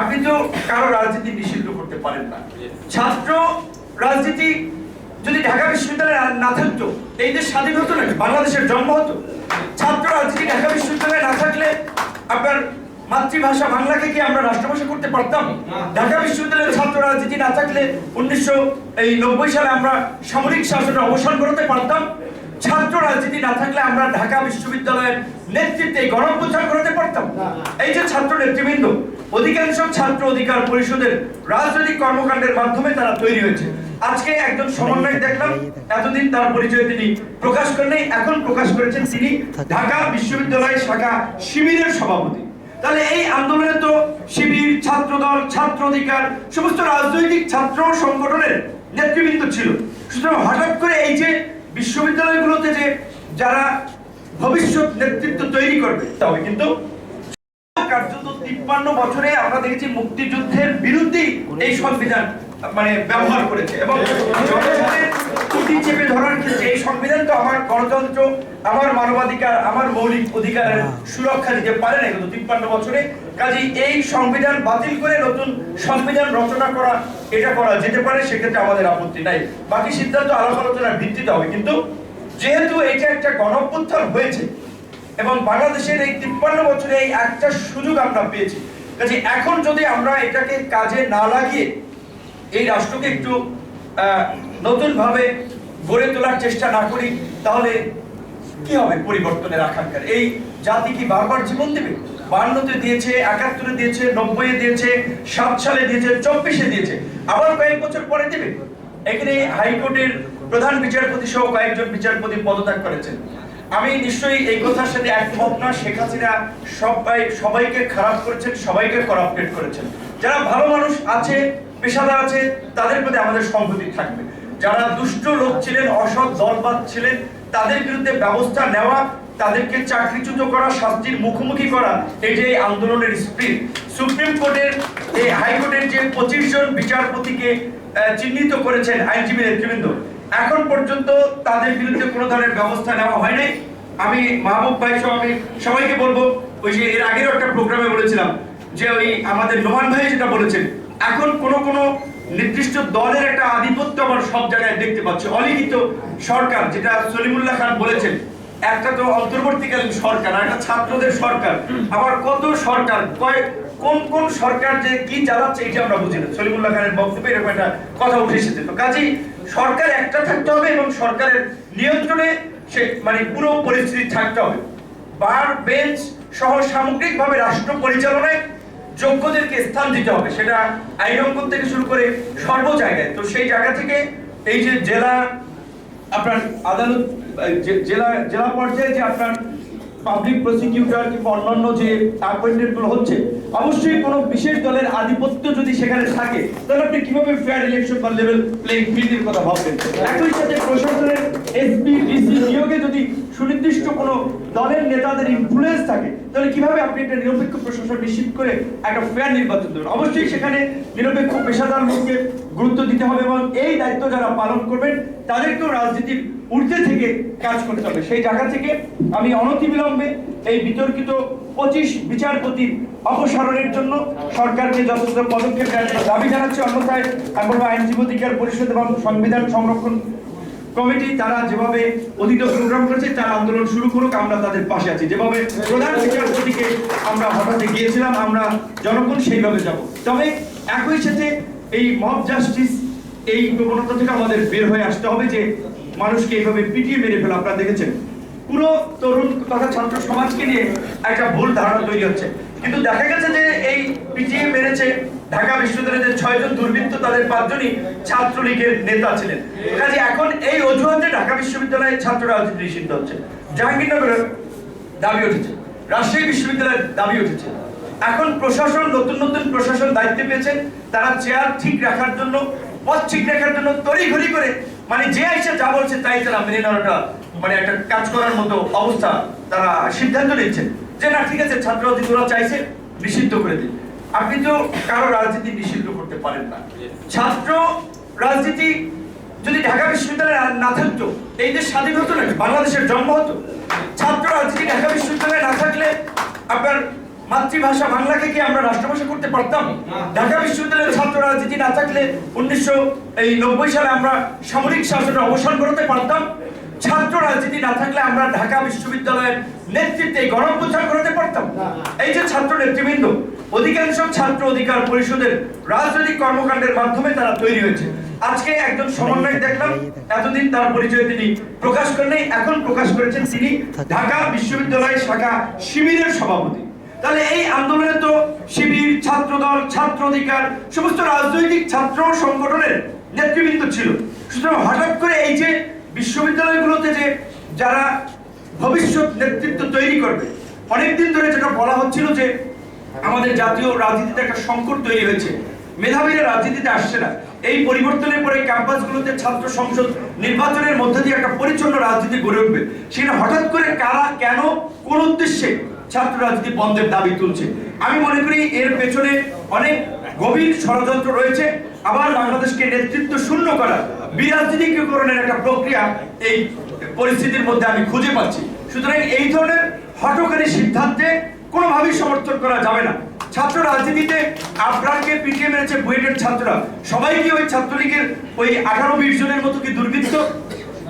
আপনি তো কারও রাজনীতি নিষিদ্ধ করতে পারেন না। ছাত্র রাজনীতি যদি ঢাকা বিশ্ববিদ্যালয়ে না থাকতো এই দেশ স্বাধীন হতো না বাংলাদেশের জন্ম হতো। ছাত্র রাজনীতি ঢাকা বিশ্ববিদ্যালয়ে না থাকলে আপনার মাতৃভাষা বাংলাকে কি আমরা রাষ্ট্রভাষা করতে পারতাম? ঢাকা বিশ্ববিদ্যালয়ের ছাত্র রাজনীতি না থাকলে উনিশশো এই নব্বই সালে আমরা সামরিক শাসনের অবসান করতে পারতাম? ছাত্র রাজনীতি না থাকলে আমরা ঢাকা বিশ্ববিদ্যালয়ের নেতৃত্বে গণপ্রচার করতে পারতাম। এই যে ছাত্র নেতৃবৃন্দ অধিকাংশ ছাত্র অধিকার পরিষদের রাজনৈতিক কর্মকাণ্ডের মাধ্যমে তারা তৈরি হয়েছে। আজকে একজন সমন্বয়ক দেখলাম এতদিন তার পরিচয় তিনি প্রকাশ করেন এখন প্রকাশ করেছেন তিনি ঢাকা বিশ্ববিদ্যালয় শাখা শিবিরের সভাপতি। তাহলে এই আন্দোলনে তো শিবির ছাত্রদল ছাত্র অধিকার সমস্ত রাজনৈতিক ছাত্র সংগঠনের নেতৃবৃন্দ ছিল। সুতরাং হঠাৎ করে এই যে বিশ্ববিদ্যালয়গুলোতে যে যারা ভবিষ্যৎ নেতৃত্ব তৈরি করবে তবে কিন্তু কার্যত তিপ্পান্ন বছরে আমরা দেখেছি মুক্তিযুদ্ধের বিরুদ্ধেই এই সংবিধান মানে ব্যবহার করেছে এবং কুটি চেপে ধরার ক্ষেত্রে এই সংবিধান তো আমার গণতন্ত্র, আমার মানবাধিকার, আমার মৌলিক অধিকারের সুরক্ষা দিতে পারে না কিন্তু তিপ্পান্ন বছরে। কাজেই এই সংবিধান বাতিল করে নতুন সংবিধান রচনা করা, এটা করা যেতে পারে, সেক্ষেত্রে আমাদের আপত্তি নাই। বাকি সিদ্ধান্ত আলাপ আলোচনার ভিত্তিতে হবে। কিন্তু যেহেতু এটা একটা গণঅভ্যুত্থান হয়েছে এবং বাংলাদেশের এই তিপ্পান্ন বছরে এই একটা সুযোগ আমরা পেয়েছি কাজে এখন যদি আমরা এটাকে কাজে না লাগিয়ে এই রাষ্ট্রকে একটু নতুন ভাবে গড়ে তোলার চেষ্টা না করি, তাহলে কি হবে পরিবর্তনের আকাঙ্ক্ষার এই জাতি কি বারবার জীবন দেবে? বান্নতে দিয়েছে, একাত্তরে দিয়েছে নব্বই দিয়েছে, সাত সালে দিয়েছে, চব্বিশে দিয়েছে। আবার কয়েক বছর পরে দেবে। এখানে হাইকোর্টের প্রধান বিচারপতি সহ কয়েকজন বিচারপতি পদত্যাগ করেছেন। আমি নিশ্চয়ই এই কথার সাথে একমত না, শেখ হাসিনা সবাই, সবাইকে খারাপ করেছেন, সবাইকে করাপ্টেড করেছেন। যারা ভালো মানুষ আছে, পেশাদার আছে, তাদের প্রতি আমাদের সংহতি থাকবে। যারা দুষ্ট লোক ছিলেন, অসৎ দলবাদ ছিলেন, তাদের বিরুদ্ধে ব্যবস্থা নেওয়া তাদেরকে চাকরিচ্যুত করা, শাস্তির মুখোমুখি করা, এই যে আন্দোলনের স্পিরিট সুপ্রিম কোর্টের এই হাইকোর্টের যে পঁচিশ জন বিচারপতিকে চিহ্নিত করেছেন আইনজীবী নেতৃবৃন্দ, এখন পর্যন্ত তাদের বিরুদ্ধে কোনো ধরনের ব্যবস্থা নেওয়া হয়নি আমি মাহবুব ভাই সহ আমি সবাইকে বলব, ওই যে এর আগের একটা প্রোগ্রামে বলেছিলাম, যে ওই আমাদের নোমান ভাই যেটা বলেছেন, এখন কোন কোন নির্দিষ্ট দলের একটা আধিপত্য আমরা সব জায়গায় দেখতে পাচ্ছি। অলিখিত সরকার, যেটা সলিমুল্লাহ খান বলেছেন একটা তো অন্তর্বর্তীকালীন সরকার একটা ছাত্রদের সরকার। আবার কত সরকার? কয়েক কোন কোন সরকার যে কি চালাচ্ছে এটা আমরা বুঝি না। সলিমুল্লাহ খানের বক্তব্যে এরকম একটা কথা উঠে এসেছে। তো কাজেই সরকার একটা থাকতে হবে এবং সরকারের নিয়ন্ত্রণে সে মানে পুরো পরিস্থিতি থাকতে হবে। বার বেঞ্চ সহ সামগ্রিকভাবে রাষ্ট্র পরিচালনায় যোগ্যদেরকে স্থান দিতে হবে। সেটা আইনঙ্গন থেকে শুরু করে সর্ব জায়গায় তো সেই জায়গা থেকে এই যে জেলা আপনার আদালত জেলা জেলা পর্যায়ে যে আপনার পাবলিক প্রসিকিউটর কিংবা অন্যান্য যে অ্যাপয়েন্টমেন্টগুলো হচ্ছে, অবশ্যই কোনো বিশেষ দলের আধিপত্য যদি সেখানে থাকে, তাহলে আপনি কীভাবে ফেয়ার ইলেকশন বা লেভেল প্লেইং ফিল্ডের কথা ভাববেন? একই সাথে প্রশাসনের এসপি ডিসি নিয়োগে যদি সুনির্দিষ্ট কোনো দলের নেতাদের ইনফ্লুয়েন্স থাকে, তাহলে কীভাবে আপনি একটা নিরপেক্ষ প্রশাসন নিশ্চিত করে একটা ফেয়ার নির্বাচন দেবেন? অবশ্যই সেখানে নিরপেক্ষ পেশাদার লোককে গুরুত্ব দিতে হবে এবং এই দায়িত্ব যারা পালন করবেন, তাদেরকেও রাজনীতির ঊর্ধ্বে থেকে কাজ করতে হবে। সেই জায়গা থেকে আমি অনতিবিলম্বে এই বিতর্কিত পঁচিশ বিচারপতির অপসারণের জন্য সরকারকে যথাযথ পদক্ষেপ নেওয়ার দাবি জানাচ্ছি। অন্যথায় আমি আইনজীবী অধিকার পরিষদ এবং সংবিধান সংরক্ষণ কমিটি, তারা যেভাবে অতীত প্রোগ্রাম করেছে, তার আন্দোলন শুরু করুক, আমরা তাদের পাশে আছি। যেভাবে প্রধান বিচারপতিকে আমরা হঠাৎ গিয়েছিলাম, আমরা জনগণ সেইভাবে যাব। তবে একই সাথে এই মব জাস্টিস এই প্রবণতা থেকে আমাদের বের হয়ে আসতে হবে যে মানুষকে এইভাবে পিটিয়ে মেরে ফেলা, আপনারা দেখেছেন? পুরো তরুণ তথা ছাত্র সমাজকে নিয়ে একটা ভুল ধারণা তৈরি হচ্ছে। কিন্তু দেখা গেছে যে এই পিটিয়ে মেরেছে ঢাকা বিশ্ববিদ্যালয়ের ছয়জন দুর্বৃত্ত তাদের পাঁচজনই ছাত্রলীগের নেতা ছিলেন। কাজে এখন এই অজুহাতে ঢাকা বিশ্ববিদ্যালয়ের ছাত্র রাজনীতি নিষিদ্ধ হচ্ছে। জাহাঙ্গীরনগরের দাবি উঠেছে। রাজশাহী বিশ্ববিদ্যালয়ের দাবি উঠেছে। এখন প্রশাসন, নতুন নতুন প্রশাসন দায়িত্ব পেয়েছেন তারা চেয়ার ঠিক রাখার জন্য, পথ ঠিক রাখার জন্য তড়িঘড়ি করে মানে যে আইসা যা বলছে তাই তারা মেনে নেওয়াটা মানে একটা কাজ করার মতো অবস্থা তারা সিদ্ধান্ত নিচ্ছেন যে না, ঠিক আছে, ছাত্র ওরা চাইছে নিষিদ্ধ করে দিন আপনি তো কারও রাজনীতি নিষিদ্ধ করতে পারেন না। ছাত্র রাজনীতি যদি ঢাকা বিশ্ববিদ্যালয়ে না থাকতো, এই দেশ স্বাধীন হতো না বাংলাদেশের জন্ম হতো। ছাত্র রাজনীতি ঢাকা বিশ্ববিদ্যালয়ে না থাকলে আপনার মাতৃভাষা বাংলাকে কি আমরা রাষ্ট্রভাষা করতে পারতাম? ঢাকা বিশ্ববিদ্যালয়ের ছাত্র রাজনীতি না থাকলে উনিশশো এই নব্বই সালে আমরা সামরিক শাসনের অবসান করতে পারতাম। ছাত্র রাজনীতি না থাকলে আমরা ঢাকা বিশ্ববিদ্যালয়ের নেতৃত্বে গরম প্রচার করতে পারতাম এই যে ছাত্র নেতৃবৃন্দ অধিকাংশ ছাত্র অধিকার পরিষদের রাজনৈতিক কর্মকাণ্ডের মাধ্যমে তারা তৈরি হয়েছে। আজকে একজন সমন্বয়ক দেখলাম এতদিন তার পরিচয় তিনি প্রকাশ করেন এখন প্রকাশ করেছেন তিনি ঢাকা বিশ্ববিদ্যালয় শাখা শিবিরের সভাপতি। তাহলে এই আন্দোলনে তো শিবির, ছাত্রদল ছাত্র অধিকার সমস্ত রাজনৈতিক ছাত্র সংগঠনের নেতৃবৃন্দ ছিল। সুতরাং হঠাৎ করে এই যে বিশ্ববিদ্যালয়গুলোতে যে যারা ভবিষ্যৎ নেতৃত্ব তৈরি করবে, অনেকদিন ধরে যেটা বলা হচ্ছিল যে আমাদের জাতীয় রাজনীতিতে একটা সংকট তৈরি হয়েছে। মেধাবীরা রাজনীতিতে আসছে না। এই পরিবর্তনের পরে ক্যাম্পাসগুলোতে ছাত্র সংসদ নির্বাচনের মধ্যে দিয়ে একটা পরিচ্ছন্ন রাজনীতি গড়ে উঠবে। সেটা হঠাৎ করে কারা, কেন, কোন উদ্দেশ্যে ছাত্র রাজনীতি বন্ধের দাবি তুলছে। আমি মনে করি এর পেছনে অনেক গভীর ষড়যন্ত্র রয়েছে। আবার বাংলাদেশকে নেতৃত্ব শূন্য করা বিরাজনীতিকরণের একটা প্রক্রিয়া এই পরিস্থিতির মধ্যে আমি খুঁজে পাচ্ছি। সুতরাং এই ধরনের হঠকারী সিদ্ধান্তে কোনোভাবেই সমর্থন করা যাবে না। ছাত্র রাজনীতিতে আফরানকে পিটিয়ে মেরেছে বুয়েটের ছাত্ররা। সবাই কি ওই ছাত্রলীগের ওই আঠারো বিশ জনের মতো কি দুর্বৃত্ত?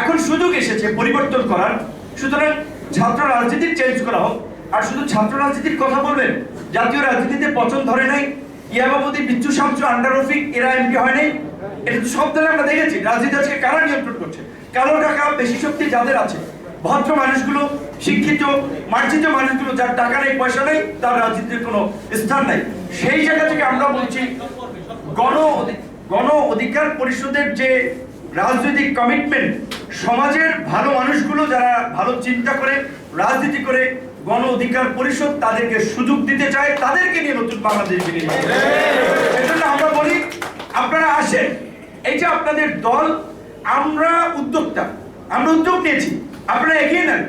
এখন সুযোগ এসেছে পরিবর্তন করার। সুতরাং ছাত্র রাজনীতি চেঞ্জ করা হোক। আর শুধু ছাত্র রাজনীতির কথা বলবেন? জাতীয় রাজনীতিতে পচন ধরে নাই। ইয়াবাবতী বিচ্ছু শামসু আন্ডার রফিক, এরা এমপি হয় নাই। এটা তো সব দলে আমরা দেখেছি। রাজনীতি আজকে কারা নিয়ন্ত্রণ করছে? কালো টাকা, বেশি শক্তি যাদের আছে, ভদ্র মানুষগুলো, শিক্ষিত, মার্জিত মানুষগুলো যার টাকা নেই, পয়সা নেই, তার রাজনীতির কোনো স্থান নাই। সেই জায়গা থেকে আমরা বলছি, গণ গণ অধিকার পরিষদের যে রাজনৈতিক কমিটমেন্ট সমাজের ভালো মানুষগুলো যারা ভালো চিন্তা করে, রাজনীতি করে গণ অধিকার পরিষদ তাদেরকে সুযোগ দিতে চায়, তাদেরকে নিয়ে নতুন বাংলাদেশ এজন্য আমরা বলি, আপনারা আসেন। এই যে আপনাদের দল, আমরা উদ্যোক্তা, আমরা উদ্যোগ নিয়েছি। আপনারা এগিয়ে নেন।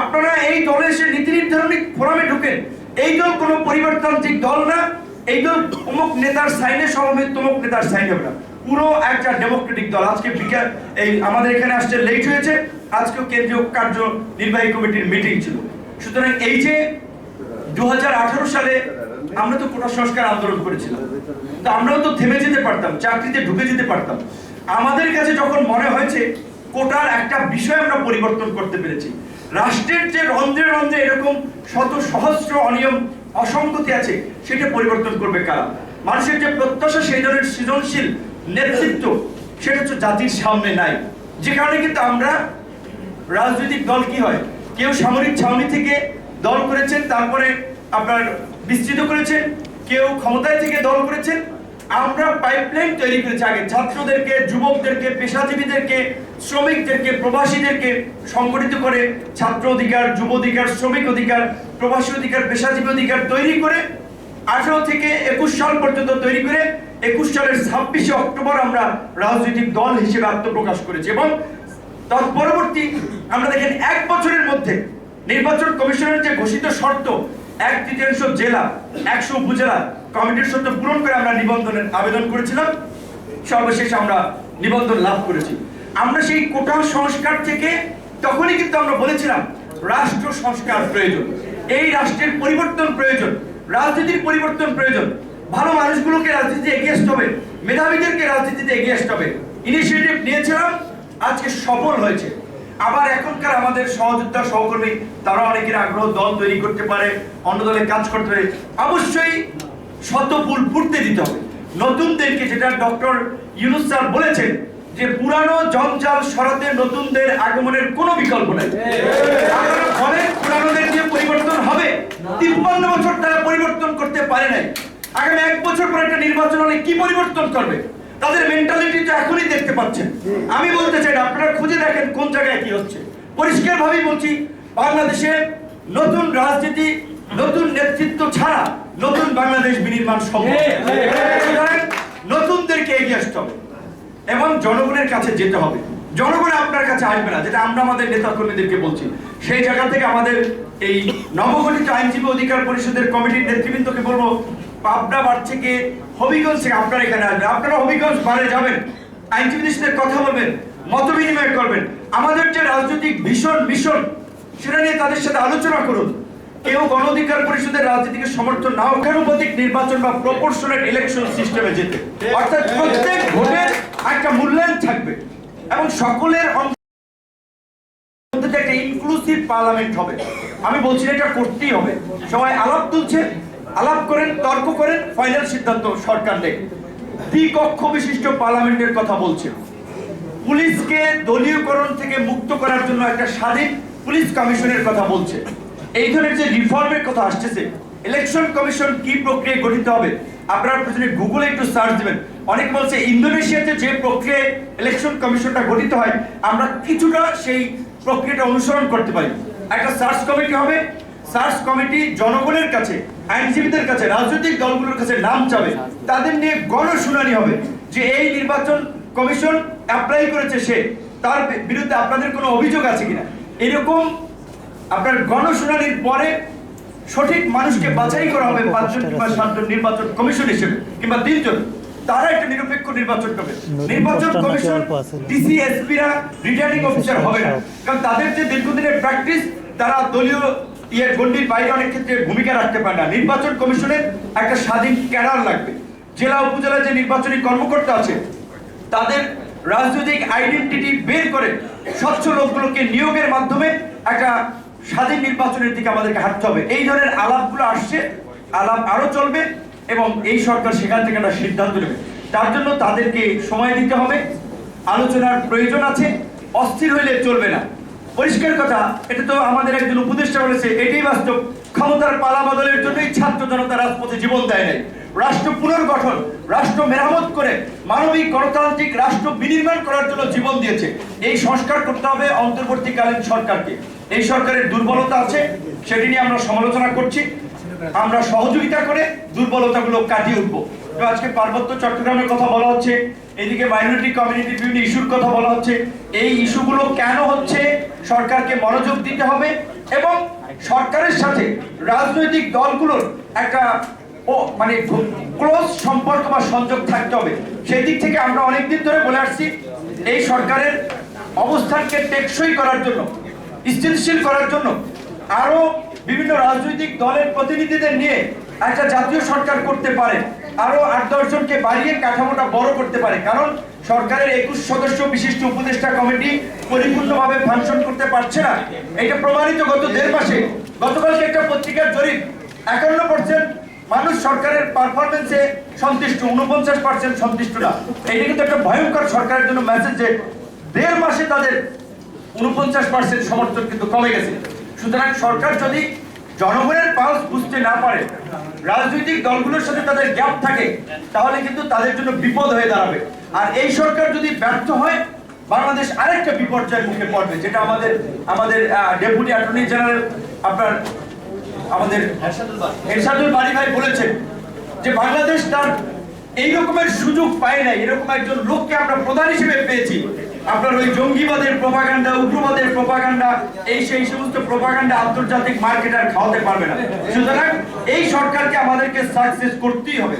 আপনারা এই দলে এসে নীতি নির্ধারণী ফোরামে ঢুকেন। এই দল কোনো পরিবর্তনতান্ত্রিক দল না। এই দল অমুক নেতার সাইনে সমাবেত, তমুক নেতার সাইন হবে না। পুরো একটা ডেমোক্রেটিক দল। আজকে বিকাল, এই আমাদের এখানে আসতে লেট হয়েছে। আজকে কেন্দ্রীয় কার্য নির্বাহী কমিটির মিটিং ছিল। সুতরাং এই যে দু সালে আমরা তো কোটা সংস্কার আন্দোলন করেছিলাম। তো আমরাও তো থেমে যেতে পারতাম, চাকরিতে ঢুকে যেতে পারতাম। আমাদের কাছে যখন মনে হয়েছে কোটার একটা বিষয় আমরা পরিবর্তন করতে পেরেছি, রাষ্ট্রের যে রন্ধ্রে রন্ধ্রে এরকম শত সহস্র অনিয়ম, অসঙ্গতি আছে, সেটা পরিবর্তন করবে কারা? মানুষের যে প্রত্যাশা, সেই ধরনের সৃজনশীল নেতৃত্ব, সেটা হচ্ছে জাতির সামনে নাই। যে কারণে কিন্তু আমরা রাজনৈতিক দল কি হয়? কেউ সামরিক ছাউনি থেকে দল করেছেন, তারপরে আপনার বিস্তৃত করেছেন, কেউ ক্ষমতায় থেকে দল করেছেন। আমরা পাইপলাইন তৈরি করেছি আগে। ছাত্রদেরকে, যুবকদেরকে, পেশাজীবীদেরকে, শ্রমিকদেরকে, প্রবাসীদেরকে সংগঠিত করে ছাত্র অধিকার, যুব অধিকার, শ্রমিক অধিকার, প্রবাসী অধিকার, পেশাজীবী অধিকার তৈরি করে আঠারো থেকে একুশ সাল পর্যন্ত তৈরি করে একুশ সালের ছাব্বিশে অক্টোবর আমরা রাজনৈতিক দল হিসেবে আত্মপ্রকাশ করেছি। এবং তৎ পরবর্তী আমরা দেখেন এক বছরের মধ্যে নির্বাচন কমিশনের যে ঘোষিত শর্ত, এক তৃতীয়াংশ জেলা, একশো উপজেলা কমিটির শর্ত পূরণ করে আমরা নিবন্ধনের আবেদন করেছিলাম। সর্বশেষ আমরা নিবন্ধন লাভ করেছি। আমরা সেই কোটা সংস্কার থেকে তখনই কিন্তু আমরা বলেছিলাম, রাষ্ট্র সংস্কার প্রয়োজন। এই রাষ্ট্রের পরিবর্তন প্রয়োজন, রাজনীতির পরিবর্তন প্রয়োজন। ভালো মানুষগুলোকে রাজনীতিতে এগিয়ে আসতে হবে, মেধাবীদেরকে রাজনীতিতে এগিয়ে আসতে হবে। ইনিশিয়েটিভ নিয়েছিলাম আজকে সফল হয়েছে। আবার এখনকার আমাদের সহযোদ্ধা সহকর্মী তারা অনেকের আগ্রহ দল তৈরি করতে পারে, অন্য দলে কাজ করতে পারে। অবশ্যই শত ফুল ফুটতে দিতে হবে। নতুনদেরকে যেটা ডক্টর ইউনুস স্যার বলেছেন যে, পুরানো জঞ্জাল সরাতে নতুনদের আগমনের কোনো বিকল্প নেই। আপনারা পুরানোদের দিয়ে পরিবর্তন হবে। তিপ্পান্ন বছর তারা পরিবর্তন করতে পারে নাই। আগামী এক বছর পর একটা নির্বাচন হলে কি পরিবর্তন করবে? তাদের মেন্টালিটি তো এখনই দেখতে পাচ্ছেন। আমি বলতে চাই আপনারা খুঁজে দেখেন কোন জায়গায় কি হচ্ছে। পরিষ্কার ভাবেই বলছি বাংলাদেশে নতুন রাজনীতি নতুন নেতৃত্ব ছাড়া নতুন বাংলাদেশ বিনির্মাণ সম্ভব নতুনদেরকে এগিয়ে আসতে হবে এবং জনগণের কাছে যেতে হবে। জনগণ আপনার কাছে আসবে না যেটা আমরা আমাদের নেতা কর্মীদেরকে বলছি। সেই জায়গা থেকে আমাদের এই নবগঠিত আইনজীবী অধিকার পরিষদের কমিটির নেতৃবৃন্দকে বলব পাবনা বার থেকে হবিগঞ্জ থেকে আপনারা এখানে আসবেন। আপনারা হবিগঞ্জ বারে যাবেন, আইনজীবীদের সাথে কথা বলবেন, মত বিনিময় করবেন। আমাদের যে রাজনৈতিক ভীষণ মিশন, সেটা নিয়ে তাদের সাথে আলোচনা করুন। কেউ গণ অধিকার পরিষদের রাজনীতিকে সমর্থন না অখানুপাতিক নির্বাচন বা প্রপোর্শনেট ইলেকশন সিস্টেমে যেতে। অর্থাৎ প্রত্যেক ভোটের একটা মূল্যায়ন থাকবে এবং সকলের একটা ইনক্লুসিভ পার্লামেন্ট হবে। আমি বলছি এটা করতেই হবে। সবাই আলাপ তুলছে আলাপ করেন, তর্ক করেন ফাইনাল সিদ্ধান্ত সরকার নেই দ্বিকক্ষ বিশিষ্ট পার্লামেন্টের কথা বলছে। পুলিশকে দলীয়করণ থেকে মুক্ত করার জন্য একটা স্বাধীন পুলিশ কমিশনের কথা বলছে। এই ধরনের যে রিফর্মের কথা আসতেছে ইলেকশন কমিশন কি প্রক্রিয়ায় গঠিত হবে? আপনারা প্রয়োজনে গুগলে একটু সার্চ দিবেন। অনেক বলছে, ইন্দোনেশিয়াতে যে প্রক্রিয়ায় ইলেকশন কমিশনটা গঠিত হয়, আমরা কিছুটা সেই প্রক্রিয়াটা অনুসরণ করতে পারি। একটা সার্চ কমিটি হবে সার্চ কমিটি জনগণের কাছে আইনজীবীদের কাছে রাজনৈতিক দলগুলোর কাছে নাম চাবে। তাদের নিয়ে গণশুনানি হবে যে এই নির্বাচন কমিশন অ্যাপ্লাই করেছে সে। তার বিরুদ্ধে আপনাদের কোনো অভিযোগ আছে কিনা? এরকম আপনার গণশুনানির পরে সঠিক মানুষকে বাছাই করা হবে পাঁচজন কিংবা সাতজন নির্বাচন কমিশন হিসেবে কিংবা তিনজন। তারা একটা নিরপেক্ষ নির্বাচন করবে। নির্বাচন কমিশন অল্প আছে? ডিসিএসপিরা রিটার্নিং অফিসার হবে না। কারণ তাদের যে দীর্ঘদিনের প্র্যাকটিস তারা দলীয় ইয়ে গণ্ডির বাইরে অনেক ক্ষেত্রে ভূমিকা রাখতে পারে না। নির্বাচন কমিশনের একটা স্বাধীন ক্যাডার লাগবে। জেলা উপজেলা যে নির্বাচনী কর্মকর্তা আছে, তাদের রাজনৈতিক আইডেন্টিটি বের করে স্বচ্ছ লোকগুলোকে নিয়োগের মাধ্যমে একটা স্বাধীন নির্বাচনের দিকে আমাদেরকে হাঁটতে হবে। এই ধরনের আলাপগুলো আসছে, আলাপ আরও চলবে এবং এই সরকার সেখান থেকে একটা সিদ্ধান্ত নেবে। তার জন্য তাদেরকে সময় দিতে হবে। আলোচনার প্রয়োজন আছে, অস্থির হইলে চলবে না। পরিষ্কার কথা, এটা তো আমাদের একজন উপদেষ্টা বলেছে, এটাই বাস্তব। ক্ষমতার পালা বদলের জন্যই ছাত্র জনতা রাজপথে জীবন দেয় নাই। রাষ্ট্র পুনর্গঠন, রাষ্ট্র মেরামত করে মানবিক, গণতান্ত্রিক রাষ্ট্র বিনির্মাণ করার জন্য জীবন দিয়েছে। এই সংস্কার করতে হবে অন্তর্বর্তীকালীন সরকারকে। এই সরকারের দুর্বলতা আছে, সেটি নিয়ে আমরা সমালোচনা করছি। আমরা সহযোগিতা করে দুর্বলতাগুলো কাটিয়ে উঠবো। আজকে পার্বত্য চট্টগ্রামের কথা বলা হচ্ছে, এদিকে মাইনরিটি কমিউনিটির বিভিন্ন ইস্যুর কথা বলা হচ্ছে। এই ইস্যুগুলো কেন হচ্ছে? সরকারকে মনোযোগ দিতে হবে এবং সরকারের সাথে রাজনৈতিক দলগুলোর একটা, ও মানে ক্লোজ সম্পর্ক বা সংযোগ থাকতে হবে। সেই দিক থেকে আমরা অনেকদিন ধরে বলে আসছি, এই সরকারের অবস্থানকে টেকসই করার জন্য, স্থিতিশীল করার জন্য আরও বিভিন্ন রাজনৈতিক দলের প্রতিনিধিদের নিয়ে একটা জাতীয় সরকার করতে পারে। আরও আট দশ জনকে বাড়িয়ে কাঠামোটা বড় করতে পারে। কারণ সরকারের একুশ সদস্য বিশিষ্ট উপদেষ্টা কমিটি পরিপূর্ণভাবে ফাংশন করতে পারছে না। এটা প্রমাণিত গত দেড় মাসে। গতকালকে একটা পত্রিকার জরিপ। একান্ন পার্সেন্ট মানুষ সরকারের পারফরমেন্সে সন্তুষ্ট উনপঞ্চাশ পার্সেন্ট সন্তুষ্ট না। এটা কিন্তু একটা ভয়ঙ্কর সরকারের জন্য মেসেজ যে দেড় মাসে তাদের উনপঞ্চাশ পার্সেন্ট সমর্থন কিন্তু কমে গেছে। সুতরাং সরকার যদি জনগণের পালস বুঝতে না পারে, রাজনৈতিক দলগুলোর সাথে তাদের গ্যাপ থাকে, তাহলে কিন্তু তাদের জন্য বিপদ হয়ে দাঁড়াবে। আর এই সরকার যদি ব্যর্থ হয়, বাংলাদেশ আরেকটা বিপর্যয়ের মুখে পড়বে, যেটা আমাদের আমাদের ডেপুটি অ্যাটর্নি জেনারেল আপনার, আমাদের এরশাদুল বাড়ি ভাই বলেছেন যে বাংলাদেশ তার এই রকমের সুযোগ পায় নাই, এরকম একজন লোককে আমরা প্রধান হিসেবে পেয়েছি। আপনার ওই জঙ্গিবাদের প্রপাগান্ডা উগ্রবাদের প্রপাগান্ডা এই সেই সমস্ত প্রপাগান্ডা আন্তর্জাতিক মার্কেট আর খাওয়াতে পারবে না। সুতরাং এই সরকারকে আমাদেরকে সাকসেস করতেই হবে।